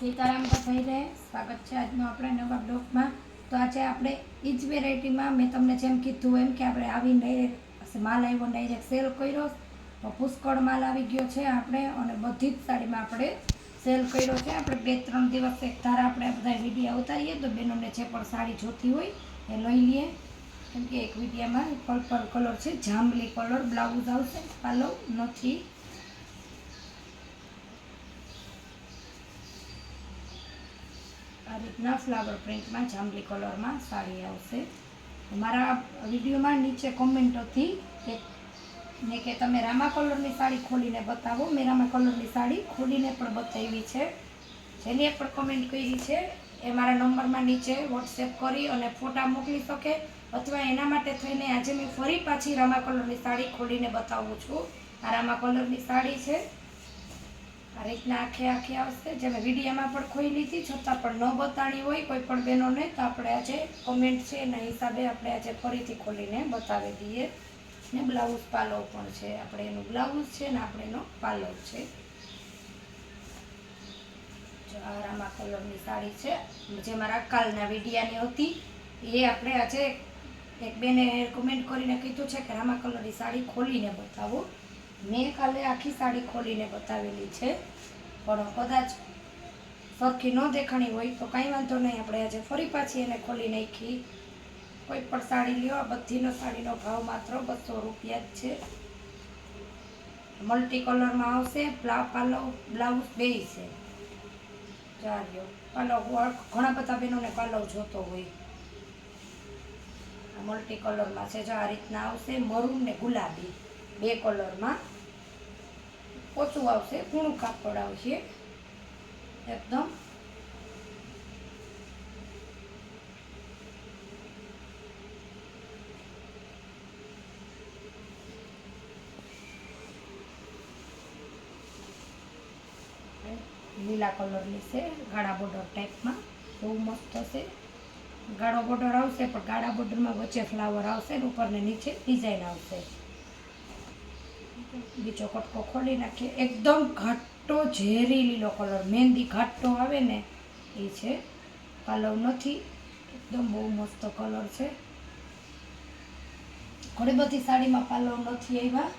સીતારામ બધાઈને સ્વાગત છે આજનો આપણે નવા બ્લોગમાં. તો આજે આપણે એ જ વેરાયટીમાં મેં તમને જેમ કીધું એમ કે આપણે આવીને ડાયરેક્ટ માલ આવ્યો ડાયરેક્ટ સેલ કર્યો. પુષ્કળ માલ આવી ગયો છે આપણે અને બધી જ સાડીમાં આપણે સેલ કર્યો છે. આપણે બે ત્રણ દિવસ એક ધારા આપણે બધા વિડીયા ઉતારીએ તો બેનોને જે પણ સાડી જોતી હોય એ લઈ લઈએ. કેમ કે એક વિડીયામાં પર્પલ કલર છે, જાંબલી કલર, બ્લાઉઝ આવશે. પાલવ નથી. રીતના ફ્લાવર પ્રિન્ટમાં જાંબલી કલરમાં સાડી આવશે. મારા વિડીયોમાં નીચે કોમેન્ટ હતી કે ને કે તમે રામા કલરની સાડી ખોલીને બતાવો. મેં રામા કલરની સાડી ખોલીને પણ બતાવી છે. જેને પણ કોમેન્ટ કરી છે, એ મારા નંબરમાં નીચે વોટ્સએપ કરી અને ફોટા મોકલી શકે અથવા એના માટે થઈને આજે મેં ફરી પાછી રામા કલરની સાડી ખોલીને બતાવું છું. આ રામા કલરની સાડી છે. આ રીતના આખે આખી આવશે. જે મેં વિડીયામાં પણ ખોઈ લીધી, છતાં પણ ન બતાણી હોય કોઈ પણ બહેનોને, તો આપણે આજે કોમેન્ટ છે એના હિસાબે આપણે આજે ફરીથી ખોલીને બતાવી દઈએ. ને બ્લાઉઝ પાલવ પણ છે. આપણે એનું બ્લાઉઝ છે ને આપણે એનો પાલવ છે. જો આ રામા કલરની સાડી છે. જે મારા કાલના વિડીયાની હતી, એ આપણે આજે એક બેને કોમેન્ટ કરીને કીધું છે કે રામા કલરની સાડી ખોલીને બતાવો. મેં કાલે આખી સાડી ખોલીને બતાવેલી છે, પણ કદાચ સરખી ન દેખાણી હોય તો કાંઈ વાંધો નહીં, આપણે આજે ફરી પાછી એને ખોલી નાખી. કોઈ પણ સાડી લ્યો, આ બધીનો સાડીનો ભાવ માત્ર બસો રૂપિયા જ છે. મલ્ટી કલરમાં આવશે, બ્લા પાલવ બ્લાઉઝ બેય છે. ચાલ્યો પાલવ ઘણા બધા બહેનોને પાલવ જોતો હોય. મલ્ટી કલરમાં છે, જો આ રીતના આવશે, મરૂન ને ગુલાબી બે કલરમાં. ઓછું આવશે કૂણું કાપડ આવશે. એકદમ. લીલા કલરની છે, ગાળા બોર્ડર ટાઈપમાં. બહુ મસ્ત હશે ગાળો બોર્ડર આવશે, પણ ગાળા બોર્ડરમાં વચ્ચે ફ્લાવર આવશે ને ઉપર ને નીચે ડિઝાઇન આવશે. બીજો કટકો ખોલી નાખીએ એકદમ ઘાટો ઝેરી લીલો કલર મહેંદી ઘાટો આવે ને એ છે પાલવ નથી એકદમ બહુ મસ્ત કલર છે ઘણી બધી સાડીમાં પાલવ નથી આવ્યા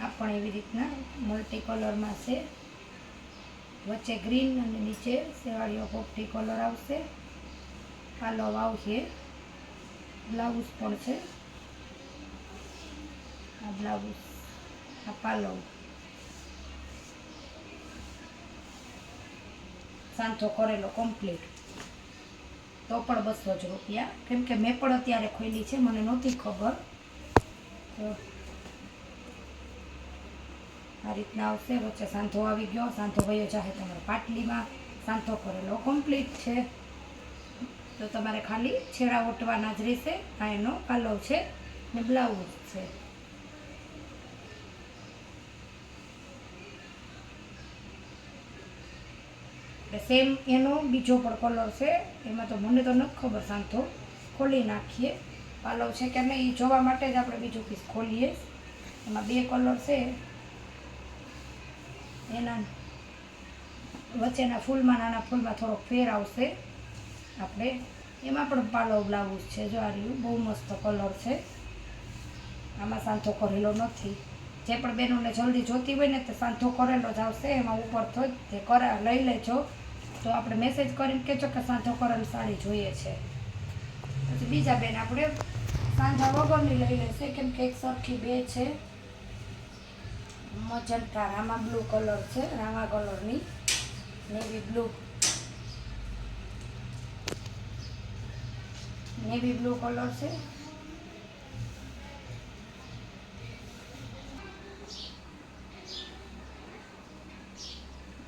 આ પણ એવી રીતના મલ્ટી કલરમાં છે વચ્ચે ગ્રીન અને નીચે સેવાળીઓ પોપટી કલર આવશે. પાલવ આવશે બ્લાઉઝ પણ છે. આ બ્લાઉઝ, આ પાલવ. સાંથો કરેલો કમ્પ્લીટ તો પણ બસો જ રૂપિયા. કેમ કે મેં પણ અત્યારે ખોલી છે, મને નહોતી ખબર. તો આ રીતના આવશે. વચ્ચે સાંધો આવી ગયો. સાંધો વયો ચાહે તમારે પાટલીમાં. સાંધો કરેલો કમ્પ્લીટ છે. તો તમારે ખાલી છેડા ઓટવાના જ રહેશે. આ એનો પાલવ છે ને બ્લાઉઝ છે. એટલે સેમ એનો બીજો પણ કલર છે. એમાં તો મને તો નથી ખબર સાંધો ખોલી નાખીએ. પાલવ છે કે નહીં એ જોવા માટે જ આપણે બીજું પીસ ખોલીએ. એમાં બે કલર છે. એના વચ્ચેના ફૂલમાં, નાના ફૂલમાં થોડોક ફેર આવશે. આપણે એમાં પણ પાલો બ્લાઉઝ છે, જો આ રહ્યું, બહુ મસ્ત કલર છે. આમાં સાંથો કરેલો નથી. જે પણ બહેનોને જલ્દી જોતી હોય ને, તે સાંથો કરેલો જ આવશે. એમાં ઉપર તો જ તે કરા, લઈ લેજો. તો આપણે મેસેજ કરીને કહેજો કે સાંથો કરેલ સાડી જોઈએ છે. પછી બીજા બેન આપણે સાંજા વગરની લઈ લેશે, કેમ કે એક સરખી બે છે. મજંટા રામા બ્લુ કલર છે, રામા કલરની, navy blue. Navy blue colour છે.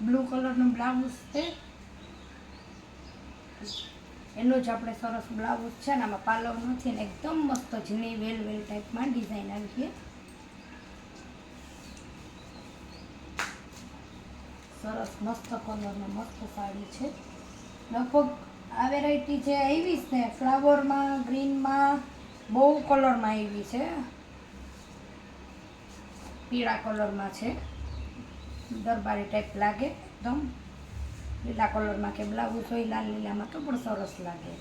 બ્લુ કલરનું બ્લાઉઝ છે. એનું જ આપણે સરસ બ્લાઉઝ છે ને, આમાં પાલવ નથી ને, એકદમ મસ્ત ઝીણી વેલ વેલ ટાઈપમાં ડિઝાઇન આવી છે. સરસ મસ્ત કલરનો મસ્ત સાડી છે. લગભગ આ વેરાયટી જે આવી છે ને ફ્લાવરમાં ગ્રીનમાં બહુ કલરમાં આવી છે. પીળા કલરમાં છે. દરબારી ટાઈપ લાગે એકદમ. લીલા કલરમાં કે બ્લાઉઝ હોય લાલ લીલામાં તો પણ સરસ લાગે.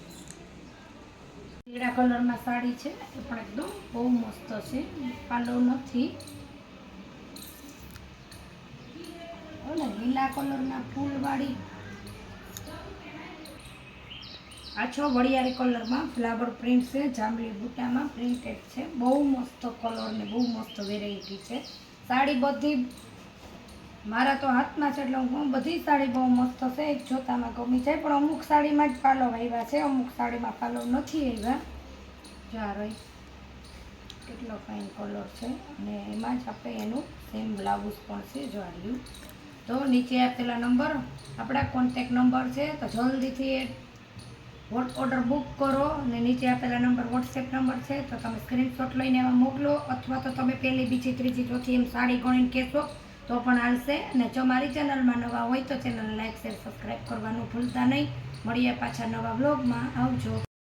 પીળા કલરમાં સાડી છે, એ પણ એકદમ બહુ મસ્ત છે. પાલો નથી. ઓલે લીલા કલરના ફૂલવાળી. આછો વડિયાળી કલરમાં. ફ્લાવર પ્રિન્ટ છે, જાંબલી બુટામાં પ્રિન્ટેડ છે. બહુ મસ્ત કલર ને બહુ મસ્ત વેરાયટી છે. સાડી બધી મારા તો હાથમાં છે એટલે હું બધી સાડી બહુ મસ્ત છે. એક જોતામાં ગમી જાય, પણ અમુક સાડીમાં જ પાલો આવ્યા છે. અમુક સાડીમાં પાલો નથી આવ્યા. જો કેટલો ફાઇન કલર છે. અને એમાં જ આપણે એનું સેમ બ્લાઉઝ પણ છે, જો આ રહ્યું. તો નીચે આપેલા નંબર, આપણા કોન્ટેક નંબર છે, તો જલ્દીથી એ ઓર્ડર બુક કરો અને નીચે આપેલા નંબર વોટ્સએપ નંબર છે, તો તમે સ્ક્રીનશોટ લઈને એમાં મોકલો, અથવા તો તમે પહેલી, બીજી, ત્રીજી, ચોથી એમ સાડી ગણીને કહેશો, તો પણ હાલશે. અને જો મારી ચેનલમાં નવા હોય તો ચેનલ લાઈક શેર સબસ્ક્રાઈબ કરવાનું ભૂલતા નહીં. મળીએ પાછા નવા બ્લોગમાં આવજો.